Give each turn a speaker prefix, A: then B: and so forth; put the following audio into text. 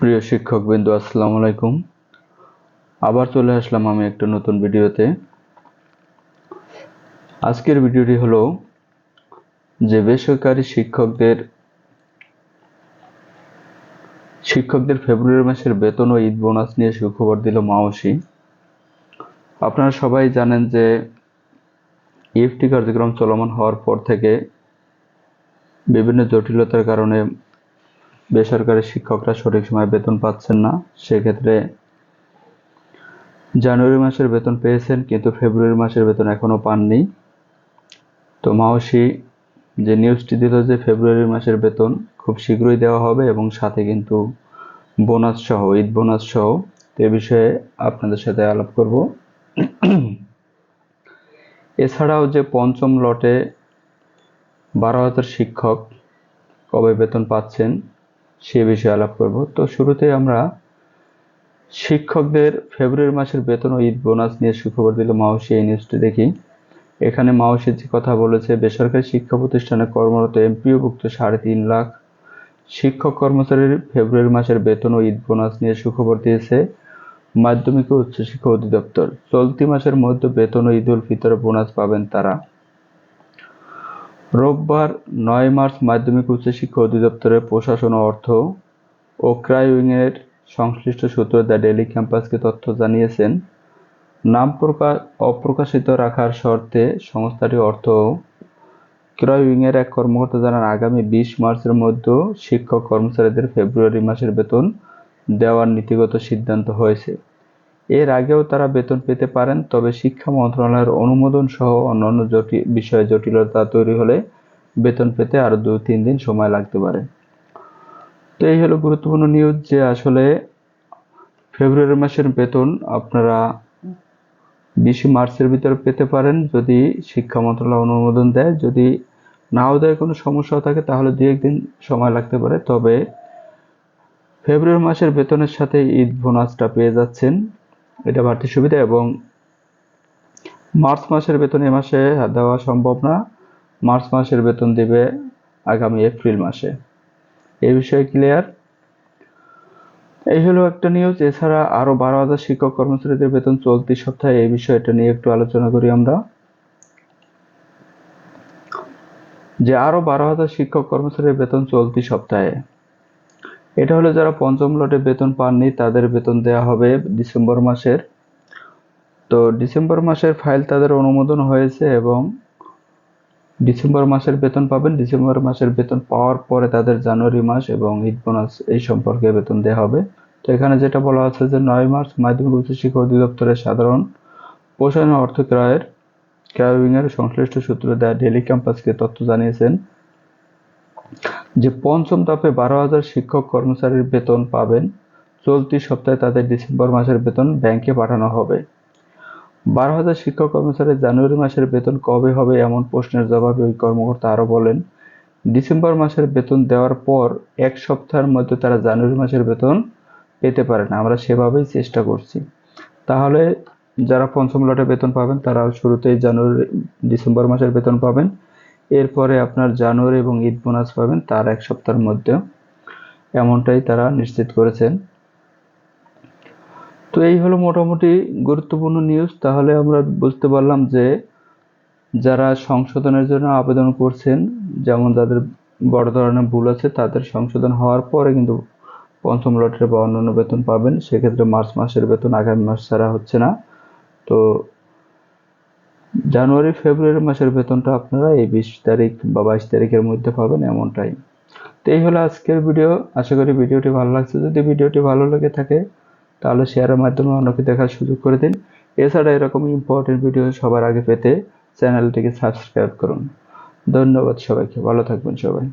A: প্রিয় শিক্ষক বিন্দু আসসালামু আলাইকুম। আবার চলে আসলাম আমি একটা নতুন ভিডিওতে। আজকের ভিডিওটি হলো যে বেসরকারি শিক্ষকদের শিক্ষকদের ফেব্রুয়ারি মাসের বেতন ও ঈদ বোনাস নিয়ে সুখবর দিল মাওসি। আপনারা সবাই জানেন যে ইএফটি কার্যক্রম চলমান হওয়ার পর থেকে বিভিন্ন জটিলতার কারণে বেসরকারি শিক্ষকরা সঠিক সময় বেতন পাচ্ছেন না, সেক্ষেত্রে জানুয়ারি মাসের বেতন পেয়েছেন, কিন্তু ফেব্রুয়ারি মাসের বেতন এখনও পাননি। তো মাওসি যে নিউজটি দিল যে ফেব্রুয়ারি মাসের বেতন খুব শীঘ্রই দেওয়া হবে এবং সাথে কিন্তু বোনাস সহ, ঈদ বোনাস সহ এ বিষয়ে আপনাদের সাথে আলাপ করব। এছাড়াও যে পঞ্চম লটে বারো হাজার শিক্ষক কবে বেতন পাচ্ছেন সে বিষয়ে আলাপ করব। তো শুরুতে আমরা শিক্ষকদের ফেব্রুয়ারি মাসের বেতন ও ঈদ বোনাস নিয়ে সুখবর দিল মাওসি এই নিউজটি দেখি। এখানে মাওসি যে কথা বলেছে, বেসরকারি শিক্ষা প্রতিষ্ঠানে কর্মরত এমপিওভুক্ত সাড়ে তিন লাখ শিক্ষক কর্মচারীর ফেব্রুয়ারি মাসের বেতন ও ঈদ বোনাস নিয়ে সুখবর দিয়েছে মাধ্যমিক ও উচ্চশিক্ষা অধিদপ্তর। চলতি মাসের মধ্যে বেতন ও ঈদ উল ফিতর বোনাস পাবেন তারা। রোববার নয় মার্চ মাধ্যমিক উচ্চশিক্ষা অধিদপ্তরের প্রশাসন অর্থ ও ক্রাই উইংয়ের সংশ্লিষ্ট সূত্র দ্য ডেলি ক্যাম্পাসকে তথ্য জানিয়েছেন, নাম প্রকাশ, অপ্রকাশিত রাখার শর্তে সংস্থাটি অর্থ ক্রয় উইংয়ের এক কর্মকর্তা জানান, আগামী বিশ মার্চের মধ্যে শিক্ষক কর্মচারীদের ফেব্রুয়ারি মাসের বেতন দেওয়ার নীতিগত সিদ্ধান্ত হয়েছে। এর আগেও তারা বেতন পেতে পারেন, তবে শিক্ষা মন্ত্রণালয়ের অনুমোদন সহ অন্যান্য জটিল বিষয়ে জটিলতা তৈরি হলে বেতন পেতে আরও দু তিন দিন সময় লাগতে পারে। তো এই হলো গুরুত্বপূর্ণ নিউজ যে আসলে ফেব্রুয়ারি মাসের বেতন আপনারা বিশে মার্চের ভিতরে পেতে পারেন। যদি শিক্ষা মন্ত্রণালয় অনুমোদন দেয়, যদি নাও দেয় কোনো সমস্যা থাকে, তাহলে দু একদিন সময় লাগতে পারে। তবে ফেব্রুয়ারি মাসের বেতনের সাথে ঈদ বোনাসটা পেয়ে যাচ্ছেন। এটা বাড়তি সুবিধা এবং মার্চ মাসের বেতন এ মাসে দেওয়া সম্ভব না। মার্চ মাসের বেতন দেবে আগামী এপ্রিল মাসে। এই বিষয়ে ক্লিয়ার এই হলো একটা নিউজ এছাড়া আরও বারো হাজার শিক্ষক কর্মচারীদের বেতন চলতি সপ্তাহে এই বিষয়টা নিয়ে একটু আলোচনা করি আমরা। যে আরও বারো হাজার শিক্ষক কর্মচারীর বেতন চলতি সপ্তাহে। এটা হলো যারা পঞ্চম লটে বেতন পাননি, তাদের বেতন দেওয়া হবে ডিসেম্বর মাসের। তো ডিসেম্বর মাসের ফাইল তাদের অনুমোদন হয়েছে এবং ডিসেম্বর মাসের বেতন পাবেন। ডিসেম্বর মাসের বেতন পাওয়ার পরে তাদের জানুয়ারি মাস এবং ঈদ বোনাস এই সম্পর্কে বেতন দেওয়া হবে। তো এখানে যেটা বলা আছে যে নয় মার্চ মাধ্যমিক উচ্চশিক্ষা অধিদপ্তরের সাধারণ পোষণ অর্থ ক্রয়ের ক্রয়উইংয়ের সংশ্লিষ্ট সূত্র দেয়া ডেলি ক্যাম্পাসকে তথ্য জানিয়েছেন। যে পঞ্চম ধাপে বারো হাজার শিক্ষক কর্মচারীর বেতন পাবেন, চলতি সপ্তাহে তাদের ডিসেম্বর মাসের বেতন ব্যাংকে পাঠানো হবে। বারো হাজার শিক্ষক কর্মচারী জানুয়ারি মাসের বেতন কবে হবে এমন প্রশ্নের জবাবে ওই কর্মকর্তা আরও বলেন, ডিসেম্বর মাসের বেতন দেওয়ার পর এক সপ্তাহের মধ্যে তারা জানুয়ারি মাসের বেতন পেতে পারেন আমরা সেভাবেই চেষ্টা করছি। তাহলে যারা পঞ্চম লটে বেতন পাবেন, তারা শুরুতেই জানুয়ারি, ডিসেম্বর মাসের বেতন পাবেন। এরপরে আপনার জানুয়ারি এবং ঈদ বোনাস পাবেন তার এক সপ্তাহের মধ্যে। এমনটাই তারা নিশ্চিত করেছেন। তো এই হলো মোটামুটি গুরুত্বপূর্ণ নিউজ তাহলে আমরা বুঝতে পারলাম যে যারা সংশোধনের জন্য আবেদন করছেন, যেমন যাদের বড় ধরনের ভুল আছে, তাদের সংশোধন হওয়ার পরে কিন্তু পঞ্চম লটের বা অন্যান্য বেতন পাবেন। সেক্ষেত্রে মার্চ মাসের বেতন আগামী মাস ছাড়া হচ্ছে না। তো জানুয়ারি, ফেব্রুয়ারি মাসের বেতনটা আপনারা এই বিশ তারিখ বা বাইশ তারিখের মধ্যে পাবেন এমনটাই। তো এই হলো আজকের ভিডিও। আশা করি ভিডিওটি ভালো লাগছে। যদি ভিডিওটি ভালো লেগে থাকে, তাহলে শেয়ারের মাধ্যমে অন্যকে দেখার সুযোগ করে দিন। এছাড়া এরকম ইম্পর্টেন্ট ভিডিও সবার আগে পেতে চ্যানেলটিকে সাবস্ক্রাইব করুন। ধন্যবাদ সবাইকে। ভালো থাকবেন সবাই।